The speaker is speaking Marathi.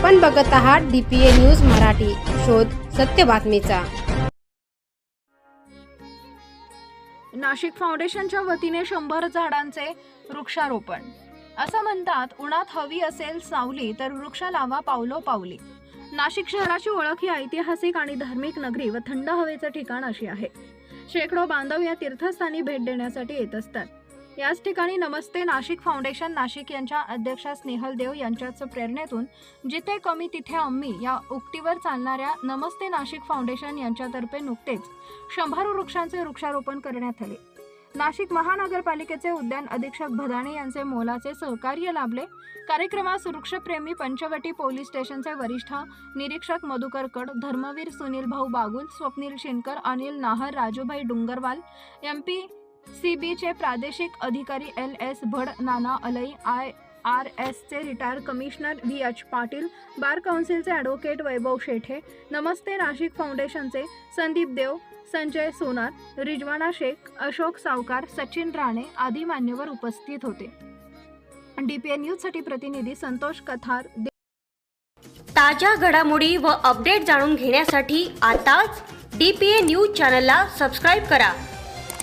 आपण बघत आहात डीपीए न्यूज मराठी. शोध सत्य बातमीचा. नाशिक फाउंडेशनच्या वतीने शंभर झाडांचे वृक्षारोपण. असं म्हणतात उन्हात हवी असेल सावली तर वृक्ष लावा पावलो पावली. नाशिक शहराची ओळख ही ऐतिहासिक आणि धार्मिक नगरी व थंड हवेचं ठिकाण अशी आहे. शेकडो बांधव या तीर्थस्थानी भेट देण्यासाठी येत असतात. याच ठिकाणी नमस्ते नाशिक फाउंडेशन नाशिक यांच्या अध्यक्षा स्नेहल देव यांच्याच प्रेरणेतून जिथे कमी तिथे अम्मी या उक्तीवर चालणाऱ्या नमस्ते नाशिक फाउंडेशन यांच्यातर्फे नुकतेच शंभर वृक्षांचे वृक्षारोपण करण्यात आले. नाशिक महानगरपालिकेचे उद्यान अधीक्षक भदाणे यांचे मोलाचे सहकार्य लाभले. कार्यक्रमास वृक्षप्रेमी पंचवटी पोलीस स्टेशनचे वरिष्ठ निरीक्षक मधुकर कड Dharmaveer Sunil Bhau Bagul Swapnil Shinkar Anil Nahar Rajubhai Dungarwal M P C बीचे प्रादेशिक अधिकारी एल एस भड नाना अलई आय आर एसचे retire commissioner V H Patil bar काउन्सिलचे advocate Vaibhav Shethe नमस्ते नाशिक फाउंडेशनचे संदीप देव संजय सोनार रिजवाना शेख अशोक सावकार सचिन राणे आदी मान्यवर उपस्थित होते. डी पी ए न्यूजसाठी प्रतिनिधी संतोष कथार ताज्या घडामोडी व अपडेट जाणून घेण्यासाठी आताच डी पी ए न्यूज चॅनलला सबस्क्राईब करा.